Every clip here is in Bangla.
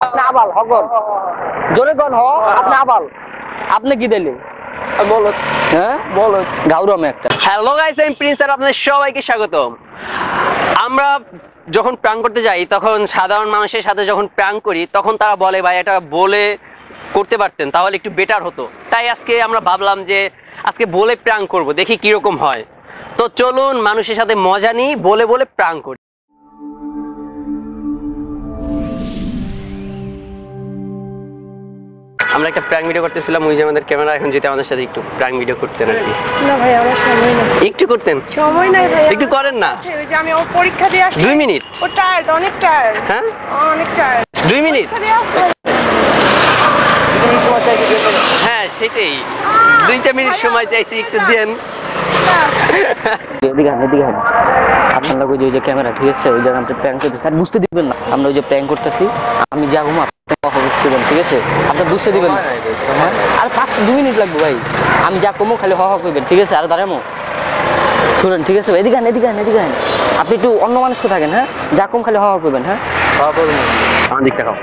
আপনি আবাল হগন জোরে গন হ আপনি আবাল। আপনি কি বলো হ্যাঁ? বলো গাউরম একটা। হ্যালো গাইস আমি প্রিন্স আর আপনাদের সবাইকে স্বাগতম। আমরা যখন প্রাং করতে যাই তখন সাধারণ মানুষের সাথে যখন প্রাং করি তখন তারা বলে ভাই এটা বলে করতে পারতেন তাহলে একটু বেটার হতো। তাই আজকে আমরা ভাবলাম যে আজকে বলে প্রাং করব দেখি কীরকম হয়। তো চলুন মানুষের সাথে মজা নিই বলে বলে প্রাং করি। আমরা একটা প্র্যাঙ্ক ভিডিও করতেছিলাম ওই যে আমাদের ক্যামেরা এখন যদি আমাদের সাথে একটু প্র্যাঙ্ক ভিডিও করতেন আর কি। না ভাই আমার সময় নেই। একটু করতেন? সময় নাই ভাই একটু করেন না। ওই যে আমি ও পরীক্ষা দিয়ে আসছি। দুই মিনিট। ও টায়ার্ড অনেক টায়ার্ড হ্যাঁ? অনেক টায়ার্ড দুই মিনিট। হ্যাঁ সেটাই। দুইটা মিনিট সময় চাইছি একটু দেন। এদিকে হান এদিকে হান আপনারা ওই যে ওই যে ক্যামেরা ঠিক আছে ওই জায়গায় আপনি প্র্যাঙ্ক করতেছি। আর বুঝতে দিবেন না আমরা ওই যে প্র্যাঙ্ক করতেছি আমি যা ঘুমা আপনি বুঝতে দিবেন ঠিক আছে? আপনি বুঝতে দিবেন। হ্যাঁ? আর পাঁচ দু মিনিট লাগবে ভাই। আমি যা কমো খালি হ হ করবেন ঠিক আছে? আর দাঁড়ামো। শুনেন ঠিক আছে এদিকে এদিকে এদিকে আপনি একটু অন্য মানুষ থাকেন হ্যাঁ? যা কম খালি হ হ করবেন হ্যাঁ? আমার দিকটা খাও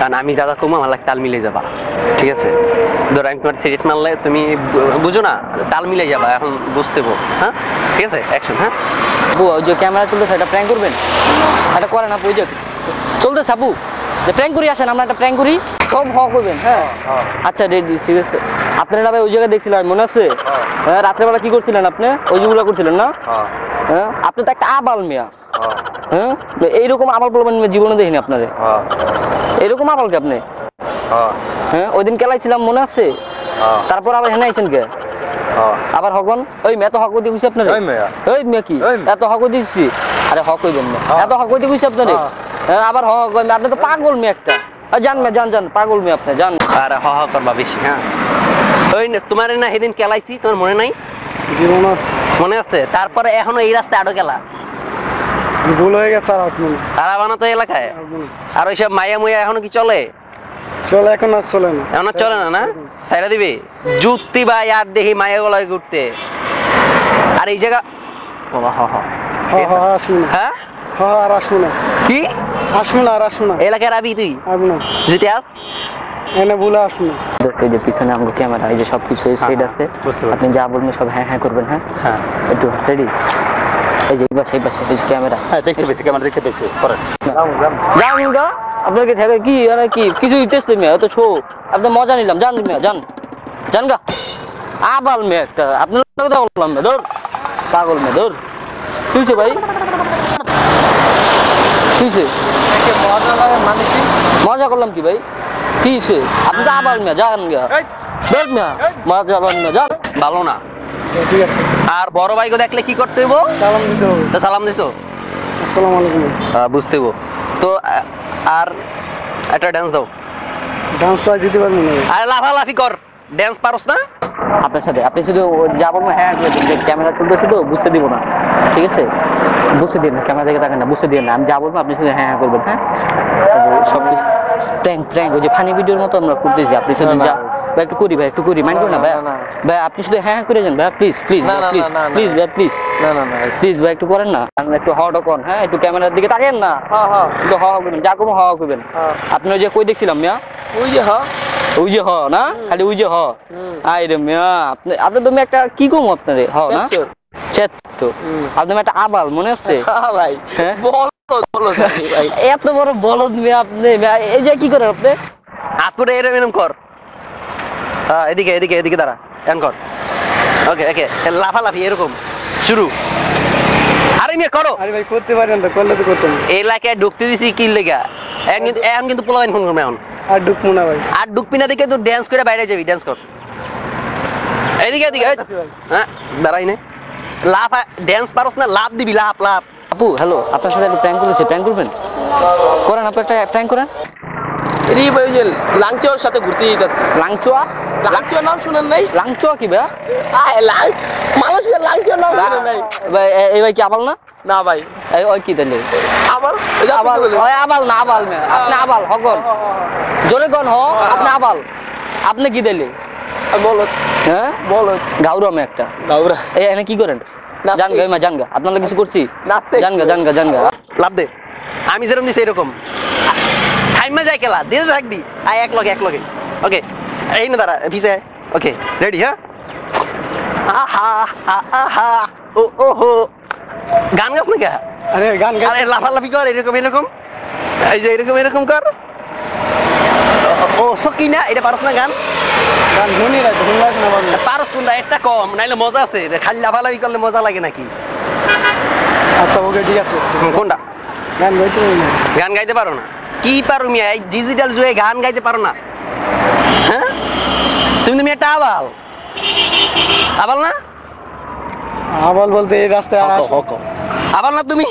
কারণ আমি যা কমো আমার লাগে তাল মিলে যাবা। ঠিক আছে? ধরো আমি তোমার থ্রেট মারলে তুমি বুঝো না তাল মিলে যাবা এখন বুঝতে হ্যাঁ? ঠিক আছে? অ্যাকশন হ্যাঁ? ওই যে ক্যামেরা চলতেছে এটা প্র্যাঙ্ক করবেন? এটা করেন আপু ওই যে চলতেছে আপু। যে প্র্যাঙ্ক করি আসেন আমরা একটা প্র্যাঙ্ক করি। সব হ করবেন হ্যাঁ? আচ্ছা রেডি ঠিক আছে। আপনারা ভাই ওই জায়গায় দেখছিলেন মনে আছে? হ্যাঁ। রাত্রেবেলা কি করছিলেন আপনি? ওই করছিলেন না? হ্যাঁ। আপনি তো একটা আবাল মিয়া। হ্যাঁ। এইরকম আবাল জীবনে দেখিনি আপনারে। এরকম আবাল কি আপনি? হ্যাঁ। ওই দিন খেলাইছিলাম মনে আছে? তারপর আবার হেনে আইছেন কে? আবার হগন ওই মেয়ে তো হক দিয়ে বুঝছি আপনারে? ওই মেয়া। ওই মেয়ে কি। এত হক দিছি আরে হক হইবেন না। হ্যাঁ। এত হক দিয়ে বুঝছি আপনারে? হ্যাঁ। হ্যাঁ। আবার হক কই আপনি তো পাগল মেয়ে একটা। আর জান জান জান পাগল মেয়ে আপনি জান আর হ হ করবা বেশি হ্যাঁ। ওই না তোমার না সেদিন খেলাইছি তোমার মনে নাই? মনে আছে? তারপরে এখনও এই রাস্তায় আরও খেলা ভুল হয়ে গেছে আর আপনি আর তো এলাকায়? আর ওইসব মায়া মুয়া এখনও কি চলে? চলে এখন আর চলে না। এখন আর চলে না না? সাইরা দিবি? যুক্তি ভাই আর দেখি মায়া গলায় ঘুরতে। আর এই জায়গা বাবা, হ, হ। হ্যাঁ হ্যাঁ আসব না। হ্যাঁ? হ্যাঁ আর আসব না। কি? আসব না আর আসব না। এলাকার আবি তুই? আসব না। যদি আস। এনে ভুলে আসব না। এই যে পিছনে ক্যামেরা এই যে সব কিছু সেট আছে বুঝতে পারছি। আপনি যা বলবেন সব হ্যাঁ হ্যাঁ করবেন হ্যাঁ? হ্যাঁ। একটু রেডি এই যে পাশে এই পাশে এই ক্যামেরা হ্যাঁ দেখতে পেয়েছি ক্যামেরা দেখতে পেয়েছি করেন যান গা আপনাকে থেকে কি কি কিছু টেস্ট মেয়ে তো ছো আপনি মজা নিলাম জান মেয়ে জান জান গা। আবাল মেয়ে একটা আপনার কথা বললাম ধর পাগল মেয়ে ধর কি হয়েছে ভাই? মজা মানে করলাম কি ভাই? আপনি তো মেয়ে মেয়ে। মজা মেয়ে জান ভালো না। আর বড় ভাইকে দেখলে কি করতে হইব? সালাম দিতে হবে। সালাম দিছো? আসসালামু আলাইকুম। বুঝতে হইব। তো আর একটা ড্যান্স দাও। ডান্সটা দিতে পারবেন না। আর লাফালাফি কর। ড্যান্স পারস না? আপনার সাথে আপনি শুধু ও যা বলব হ্যাঁ ক্যামেরা চলতেছে তো বুঝতে দিব না। ঠিক আছে? বুঝতে দিন না ক্যামেরা দেখে থাকেন না বুঝতে দিন না আমি যা বলব আপনি শুধু হ্যাঁ হ্যাঁ করবেন হ্যাঁ? সব কিছু প্র্যাঙ্ক প্র্যাঙ্ক ওই যে ফানি ভিডিওর মতো আমরা করতেছি আপনি শুধু যা ভাই একটু করি ভাই একটু করি মাইন্ড করুন না ভাই। ভাই আপনি শুধু হ্যাঁ হ্যাঁ করে যান ভাই প্লিজ প্লিজ প্লিজ। প্লিজ ভাই প্লিজ না না না। প্লিজ ভাই একটু করেন না। আপনি একটু হট কন হ্যাঁ একটু ক্যামেরার দিকে তাকেন না। হ্যাঁ হ্যাঁ একটু হ হ করবেন যা কমো হ হ। করবেন। আপনি ওই যে কই দেখছিলাম মিয়া? ওই যে হ্যাঁ ওই যে হ না? খালি ওই যে হ। আই রে মিয়া আপনি আপনি তুমি একটা কি কম আপনারে? হ না। চেত্ত হুম। আপনি একটা আবাল মনে আছে ভাই? বলো বলো জানি ভাই। এত বড় বলদ মেয়ে আপনি এই যে কি করেন আপনি? হাত করে এরম এরম কর। হ্যাঁ এদিকে এদিকে এদিকে দাঁড়া এন কর। ওকে ওকে লাফালাফি এরকম। শুরু। আরে মেয়ে করো। আরে ভাই করতে পারেন তো করলে তো করতেন এলাকায় ঢুকতে দিছি কি লেগা? এখন কিন্তু এখন কিন্তু ফোন করবে এখন। আর ঢুকবো না ভাই। আর ঢুকবি না দেখে তুই ড্যান্স করে বাইরে যাবি ড্যান্স কর। এদিকে এদিকে হ্যাঁ দাঁড়াই নে। লাফ ড্যান্স পারস না লাভ দিবি লাভ লাভ আপু হ্যালো আপনার সাথে একটু প্র্যাঙ্ক করেছে প্র্যাঙ্ক করবেন? করেন আপু একটা প্র্যাঙ্ক করেন। ভাই যে সাথে ঘুরতে লাংচোয়া? নাম শুনেন নাই? লাংচোয়া কি ভাই আয় লাং মানুষের লাংচোর নাম শুনেন নাই। ভাই এই ভাই কি আবাল না? না ভাই। এই ওই কি তাহলে? আবার আপনি আবাল। ওই আবাল না আবাল আপনি আবাল হগন। জোরে গন হ। আপনি আবাল। আপনি কি দিলে বলো। হ্যাঁ? বলো। গাউরমে একটা। গাউরা। এই এনে কি করেন? নাচতে। জান গা জান গা আপনার কিছু করছি? নাচতে। জান গা জান গা জান গা লাভ দে। আমি যেরকম দিছি এরকম। নাইমা যায় খেলা দিয়ে থাকবি আয় এক লগে এক লগে। ওকে এই না দাঁড়া ভিসে ওকে রেডি হ্যাঁ? আহা আহা আহা ও ও হো। গান গাছ না কে আরে গান আরে লাফালাফি কর এরকম এরকম। এই যে এরকম এরকম কর। ও- ও সকি না এটা পারস না গান গান? পারস কোনটা একটা কম নাইলে মজা আছে। খালি লাফালাফি করলে মজা লাগে নাকি? আচ্ছা ওকে ঠিক আছে। কোনটা? গান গাইতে গান গাইতে পারো না? কি পারো মিয়া এই ডিজিটাল যুগে গান গাইতে পারো না? হ্যাঁ? তুমি তুমি একটা আবাল। আবাল না? আবাল বলতে এই রাস্তায় আবাল না তুমি?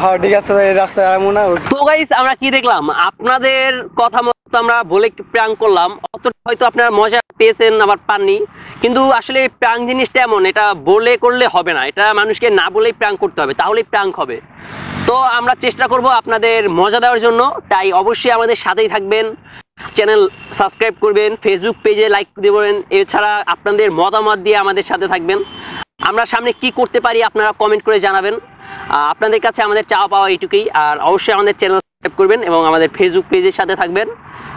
হ্যাঁ ঠিক আছে এই রাস্তায় আমু না তো গাইস আমরা কি দেখলাম? আপনাদের কথা মতো আমরা বলে প্র্যাঙ্ক করলাম। অতটা হয়তো আপনারা মজা পেয়েছেন আবার পাননি। কিন্তু আসলে প্র্যাঙ্ক জিনিসটা এমন, এটা বলে করলে হবে না। এটা মানুষকে না বলেই প্র্যাঙ্ক করতে হবে, তাহলেই প্র্যাঙ্ক হবে। তো আমরা চেষ্টা করব আপনাদের মজা দেওয়ার জন্য, তাই অবশ্যই আমাদের সাথেই থাকবেন। চ্যানেল সাবস্ক্রাইব করবেন ফেসবুক পেজে লাইক দেবেন। এছাড়া আপনাদের মতামত দিয়ে আমাদের সাথে থাকবেন। আমরা সামনে কি করতে পারি আপনারা কমেন্ট করে জানাবেন। আপনাদের কাছে আমাদের চাওয়া পাওয়া এইটুকুই। আর অবশ্যই আমাদের চ্যানেল সাবস্ক্রাইব করবেন এবং আমাদের ফেসবুক পেজের সাথে থাকবেন।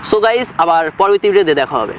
সো গাইজ আবার পরবর্তী ভিডিওতে দেখা হবে।